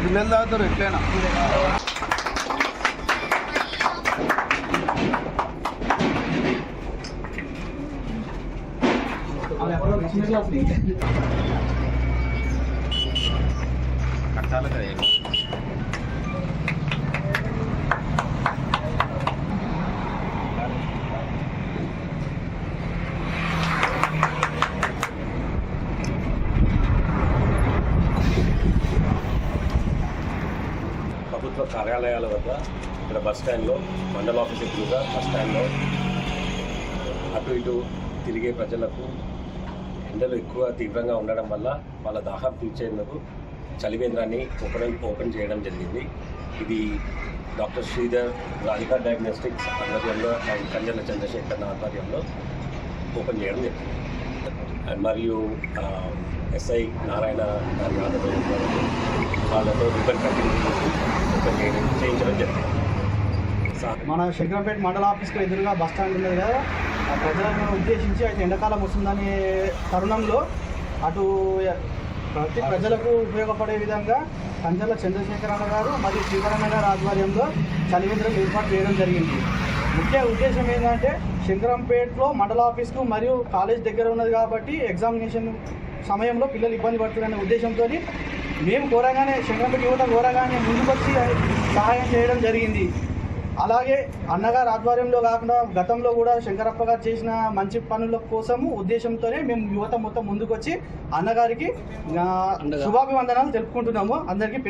పిల్లలు తాగుతారు ఎట్లయినా కట్టాలి కదా ప్రభుత్వ కార్యాలయాల వద్ద ఇక్కడ బస్ స్టాండ్లో మండల ఆఫీస్ ఎదురుగా బస్ స్టాండ్లో అటు ఇటు తిరిగే ప్రజలకు ఎండలు ఎక్కువ తీవ్రంగా ఉండడం వల్ల వాళ్ళ దాహం తీర్చేందుకు చలివేంద్రాన్ని ఓపెన్ ఓపెన్ చేయడం జరిగింది. ఇది డాక్టర్ శ్రీధర్ రాధికా డయాగ్నోస్టిక్స్ ఆధ్వర్యంలో అండ్ కంజన చంద్రశేఖర్ ఆధ్వర్యంలో ఓపెన్ చేయడం జరిగింది. మరియు ఎస్ఐ నారాయణ గారి ఆధ్వర్యంలో వాళ్ళతో రిబన్ కంటిన్యూ చేయించడం జరిగింది. మన శంకరంపేట మండల ఆఫీస్కి ఎదురుగా బస్ స్టాండ్ ఉన్నది కదా ఆ ప్రజలను ఉద్దేశించి అయితే ఎండాకాలం వస్తుందనే తరుణంలో అటు ప్రతి ప్రజలకు ఉపయోగపడే విధంగా కంజల చంద్రశేఖరరావు గారు మరియు శ్రీకరణ గారి ఆధ్వర్యంలో చలివేంద్రం ఏర్పాటు చేయడం జరిగింది. ముఖ్య ఉద్దేశం ఏంటంటే శంకరంపేటలో మండల ఆఫీస్కు మరియు కాలేజ్ దగ్గర ఉన్నది కాబట్టి ఎగ్జామినేషన్ సమయంలో పిల్లలు ఇబ్బంది పడుతున్నారనే ఉద్దేశంతో మేము కోరగానే శంకరంపేట యువత కోరగానే ముందుకొచ్చి సహాయం చేయడం జరిగింది. అలాగే అన్నగారు ఆధ్వర్యంలో కాకుండా గతంలో కూడా శంకరప్ప గారు చేసిన మంచి పనుల కోసము ఉద్దేశంతోనే మేము యువత మొత్తం ముందుకొచ్చి అన్నగారికి శుభాభివందనాలు తెలుపుకుంటున్నాము. అందరికీ